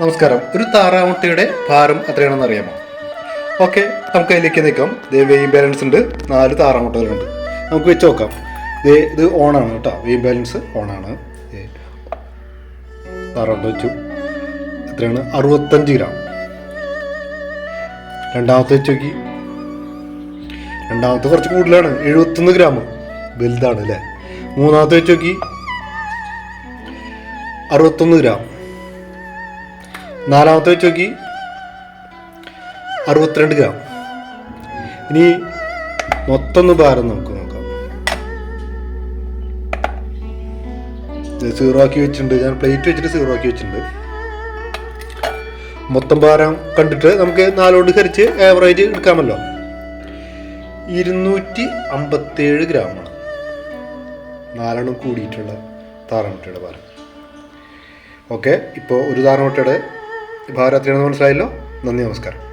നമസ്കാരം. ഒരു താറാമുട്ടയുടെ ഭാരം എത്രയാണെന്ന് അറിയാമോ? ഓക്കെ നമുക്ക് അതിലേക്ക് നിൽക്കാം ദേ വെയിം ബാലൻസ് ഉണ്ട്. നാല് താറാമുട്ടകളുണ്ട്. നമുക്ക് വെച്ച് നോക്കാം. ദേ ഇത് ഓണാണ് കേട്ടോ. വെയിം ബാലൻസ് ഓണാണ്. താറാമുട്ട വെച്ചു. എത്രയാണ്? അറുപത്തഞ്ച് ഗ്രാം. രണ്ടാമത്തെ വെച്ച് നോക്കി. രണ്ടാമത്തെ കുറച്ച് കൂടുതലാണ്. എഴുപത്തൊന്ന് ഗ്രാം. വലുതാണ് അല്ലേ? മൂന്നാമത്തെ വെച്ച് നോക്കി. അറുപത്തൊന്ന് ഗ്രാം. നാലാമത്തെ വെച്ച് നോക്കി. അറുപത്തിരണ്ട് ഗ്രാം. ഇനി മൊത്തം ഒന്ന് ഭാരം നമുക്ക് നോക്കാം. സീറോ ആക്കി വെച്ചിട്ടുണ്ട്. ഞാൻ പ്ലേറ്റ് വെച്ചിട്ട് സീറോ ആക്കി വെച്ചിട്ടുണ്ട്. മൊത്തം ഭാരം കണ്ടിട്ട് നമുക്ക് നാലോണ്ട് ഹരിച്ച് ആവറേജ് എടുക്കാമല്ലോ. ഇരുന്നൂറ്റി അമ്പത്തേഴ് ഗ്രാമാണ് നാലെണ്ണം കൂടിയിട്ടുള്ള താറാമുട്ടയുടെ ഭാരം ഓക്കെ ഇപ്പോൾ ഒരു താറാമുട്ടയുടെ ഭാരം എത്രയാണെന്ന് മനസ്സിലായല്ലോ? നന്ദി നമസ്കാരം.